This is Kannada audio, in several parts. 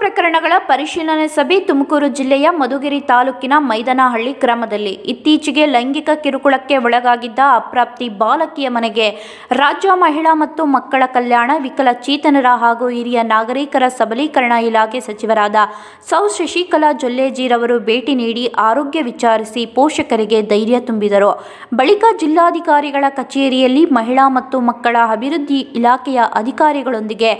ಪ್ರಕರಣಗಳ ಪರಿಶೀಲನೆ ಸಭೆ ತುಮಕೂರು ಜಿಲ್ಲೆಯ ಮಧುಗಿರಿ ತಾಲೂಕಿನ ಮೈದನಹಳ್ಳಿ ಗ್ರಾಮದಲ್ಲಿ. ಇತ್ತೀಚೆಗೆ ಲೈಂಗಿಕ ಕಿರುಕುಳಕ್ಕೆ ಒಳಗಾಗಿದ್ದ ಅಪ್ರಾಪ್ತಿ ಬಾಲಕಿಯ ಮನೆಗೆ ರಾಜ್ಯ ಮಹಿಳಾ ಮತ್ತು ಮಕ್ಕಳ ಕಲ್ಯಾಣ, ವಿಕಲಚೇತನರ ಹಾಗೂ ಹಿರಿಯ ನಾಗರಿಕರ ಸಬಲೀಕರಣ ಇಲಾಖೆ ಸಚಿವರಾದ ಸೌ. ಶಶಿಕಲಾ ಜೊಲ್ಲೆಜೀರವರು ಭೇಟಿ ನೀಡಿ ಆರೋಗ್ಯ ವಿಚಾರಿಸಿ ಪೋಷಕರಿಗೆ ಧೈರ್ಯ ತುಂಬಿದರು. ಬಳಿಕ ಜಿಲ್ಲಾಧಿಕಾರಿಗಳ ಕಚೇರಿಯಲ್ಲಿ ಮಹಿಳಾ ಮತ್ತು ಮಕ್ಕಳ ಅಭಿವೃದ್ಧಿ ಇಲಾಖೆಯ ಅಧಿಕಾರಿಗಳೊಂದಿಗೆ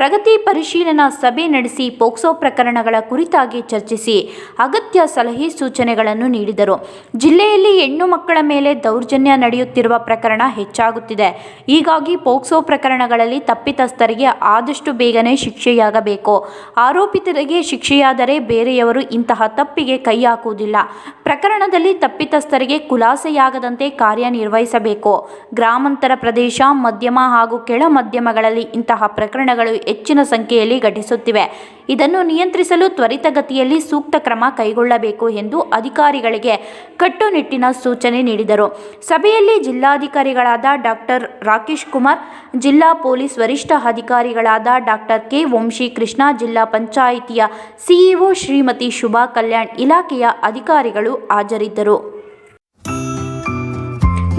ಪ್ರಗತಿ ಪರಿಶೀಲನಾ ಸಭೆ ನಡೆಸಿ ಪೋಕ್ಸೋ ಪ್ರಕರಣಗಳ ಕುರಿತಾಗಿ ಚರ್ಚಿಸಿ ಅಗತ್ಯ ಸಲಹೆ ಸೂಚನೆಗಳನ್ನು ನೀಡಿದರು. ಜಿಲ್ಲೆಯಲ್ಲಿ ಹೆಣ್ಣು ಮಕ್ಕಳ ಮೇಲೆ ದೌರ್ಜನ್ಯ ನಡೆಯುತ್ತಿರುವ ಪ್ರಕರಣ ಹೆಚ್ಚಾಗುತ್ತಿದೆ. ಹೀಗಾಗಿ ಪೋಕ್ಸೋ ಪ್ರಕರಣಗಳಲ್ಲಿ ತಪ್ಪಿತಸ್ಥರಿಗೆ ಆದಷ್ಟು ಬೇಗನೆ ಶಿಕ್ಷೆಯಾಗಬೇಕು. ಆರೋಪಿತರಿಗೆ ಶಿಕ್ಷೆಯಾದರೆ ಬೇರೆಯವರು ಇಂತಹ ತಪ್ಪಿಗೆ ಕೈ ಹಾಕುವುದಿಲ್ಲ. ಪ್ರಕರಣದಲ್ಲಿ ತಪ್ಪಿತಸ್ಥರಿಗೆ ಖುಲಾಸೆಯಾಗದಂತೆ ಕಾರ್ಯನಿರ್ವಹಿಸಬೇಕು. ಗ್ರಾಮಾಂತರ ಪ್ರದೇಶ, ಮಧ್ಯಮ ಹಾಗೂ ಕೆಳ ಮಧ್ಯಮಗಳಲ್ಲಿ ಇಂತಹ ಪ್ರಕರಣಗಳು ಹೆಚ್ಚಿನ ಸಂಖ್ಯೆಯಲ್ಲಿ ಘಟಿಸುತ್ತಿವೆ. ಇದನ್ನು ನಿಯಂತ್ರಿಸಲು ತ್ವರಿತಗತಿಯಲ್ಲಿ ಸೂಕ್ತ ಕ್ರಮ ಕೈಗೊಳ್ಳಬೇಕು ಎಂದು ಅಧಿಕಾರಿಗಳಿಗೆ ಕಟ್ಟುನಿಟ್ಟಿನ ಸೂಚನೆ ನೀಡಿದರು. ಸಭೆಯಲ್ಲಿ ಜಿಲ್ಲಾಧಿಕಾರಿಗಳಾದ ಡಾಕ್ಟರ್ ರಾಕೇಶ್ ಕುಮಾರ್, ಜಿಲ್ಲಾ ಪೊಲೀಸ್ ವರಿಷ್ಠ ಅಧಿಕಾರಿಗಳಾದ ಡಾಕ್ಟರ್ ಕೆ. ವಂಶಿ ಕೃಷ್ಣ ಜಿಲ್ಲಾ ಪಂಚಾಯಿತಿಯ ಸಿಇಒ ಶ್ರೀಮತಿ ಶುಭಾ ಕಲ್ಯಾಣ್ ಇಲಾಖೆಯ ಅಧಿಕಾರಿಗಳು ಹಾಜರಿದ್ದರು.